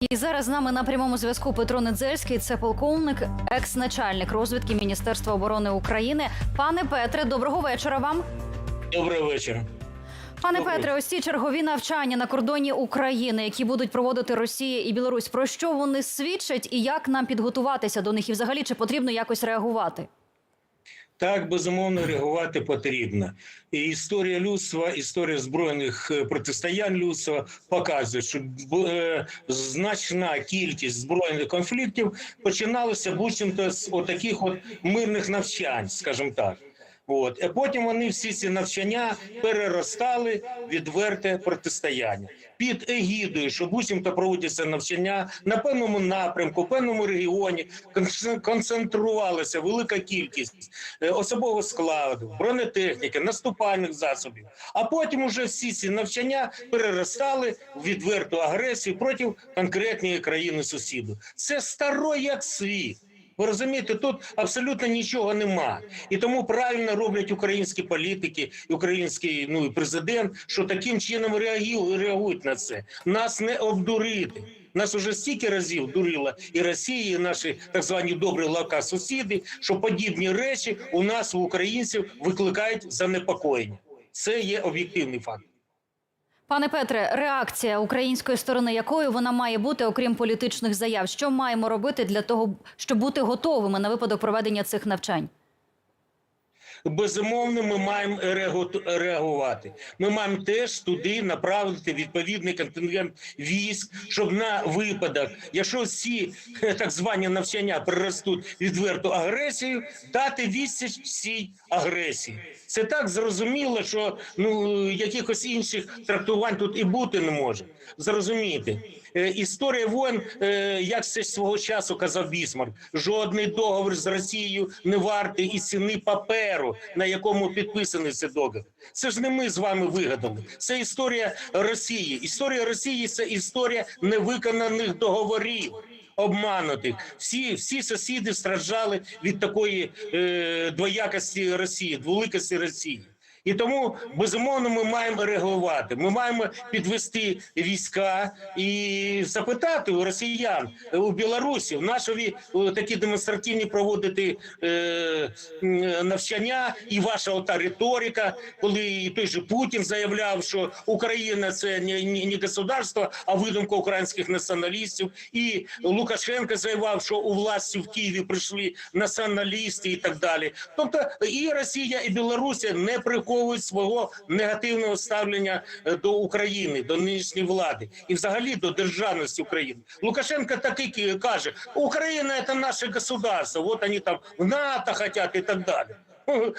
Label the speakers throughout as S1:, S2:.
S1: І зараз з нами на прямому зв'язку Петро Недзельський, це полковник, екс-начальник розвідки Міністерства оборони України. Пане Петре, доброго вечора вам.
S2: Доброго вечора.
S1: Пане
S2: Добрий.
S1: Петре, ось ці чергові навчання на кордоні України, які будуть проводити Росія і Білорусь. Про що вони свідчать і як нам підготуватися до них? І взагалі чи потрібно якось реагувати?
S2: Так безумовно реагувати потрібно. І історія людства, історія збройних е, протистоянь людства показує, що е, значна кількість збройних конфліктів починалася буцімто з отаких от мирних навчань, скажімо так. От а потім вони всі ці навчання переростали відверте протистояння під егідою, що буцімто проводяться навчання на певному напрямку, певному регіоні концентрувалася велика кількість е, особового складу, бронетехніки, наступальних засобів. А потім уже всі ці навчання переростали в відверту агресію проти конкретної країни сусіду. Це старо як світ. Ви розумієте, тут абсолютно нічого нема, і тому правильно роблять українські політики, український ну і президент, що таким чином реагують, на це. Нас не обдурити. Нас уже стільки разів дурила і Росія, і наші так звані добрі лавка сусіди, що подібні речі у нас у українців викликають занепокоєння. Це є об'єктивний факт.
S1: Пане Петре, реакція української сторони, якою вона має бути, окрім політичних заяв? Що маємо робити для того, щоб бути готовими на випадок проведення цих навчань?
S2: Безумовно, ми маємо реагу- реагувати. Ми маємо теж туди направити відповідний контингент військ, щоб на випадок, якщо ці е, так звані навчання переростуть відверту агресію, дати відсіч цій агресії. Це так зрозуміло, що ну якихось інших трактувань тут і бути не може. Зрозуміти. Е, Історія воєн, е, як це свого часу казав Бісмарк, жодний договір з Росією не вартий і ціни паперу, на якому підписаний цей договір. Це ж не ми з вами вигадали. Це історія Росії. Історія Росії це історія невиконаних договорів. Обманутих всі, всі сусіди страждали від такої е, двоякості Росії, дволикості Росії. І тому безумовно ми маємо реагувати. Ми маємо підвести війська і запитати у росіян у Білорусі, в нашові е, такі демонстративні проводити е, навчання, і ваша ота риторика, коли і той же Путін заявляв, що Україна це не, не, не государство, а видумка українських націоналістів. І Лукашенко заявив, що у власті в Києві прийшли націоналісти і так далі. Тобто і Росія, і Білорусі не приховують свого негативного ставлення е, до України, до нинішньої влади і взагалі до державності України. Лукашенко такий ки- каже: Україна це наше государство, от вони там в НАТО хотять і так далі.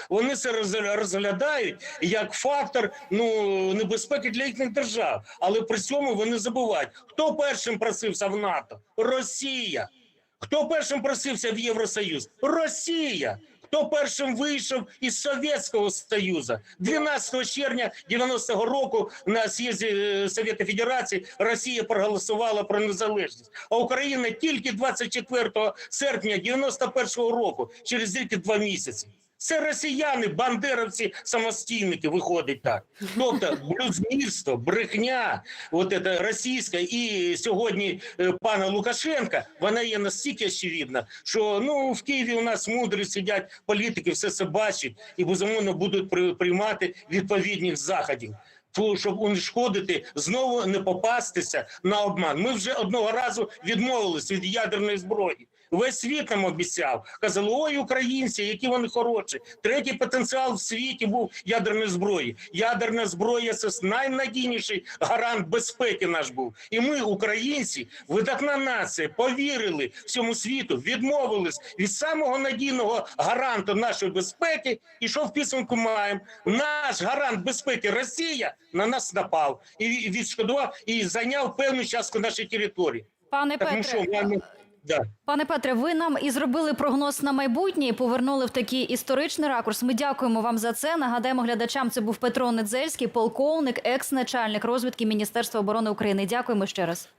S2: Вони це розглядають як фактор ну небезпеки для їхніх держав, але при цьому вони забувають, хто першим просився в НАТО Росія. Хто першим просився в Євросоюз? Росія. Хто першим вийшов із Совєтського Союзу? 12 червня 90-го року на з'їзді е, Совєту Федерації Росія проголосувала про незалежність, а Україна тільки 24 серпня 91-го року, через тільки два місяці. Це росіяни, бандеровці, самостійники виходить так. Тобто блюзнірство, брехня, от це російська і сьогодні е, пана Лукашенка, вона є настільки очевидна, що ну в Києві у нас мудрі сидять політики, все це бачать і безумовно будуть при- приймати відповідних заходів. Щоб унешкодити, знову не попастися на обман. Ми вже одного разу відмовились від ядерної зброї. Весь світ нам обіцяв. Казали, ой, українці, які вони хороші. Третій потенціал в світі був ядерної зброї. Ядерна зброя це найнадійніший гарант безпеки наш був. І ми, українці, видатна нація, повірили всьому світу, відмовились від самого надійного гаранту нашої безпеки. І що в підсумку маємо? Наш гарант безпеки Росія на нас напав і відшкодував і зайняв певну частку нашої території.
S1: Пане
S2: Так, ну що, маємо... да.
S1: Пане Петре, ви нам і зробили прогноз на майбутнє і повернули в такий історичний ракурс. Ми дякуємо вам за це. Нагадаємо глядачам, це був Петро Недзельський, полковник, екс-начальник розвідки Міністерства оборони України. Дякуємо ще раз.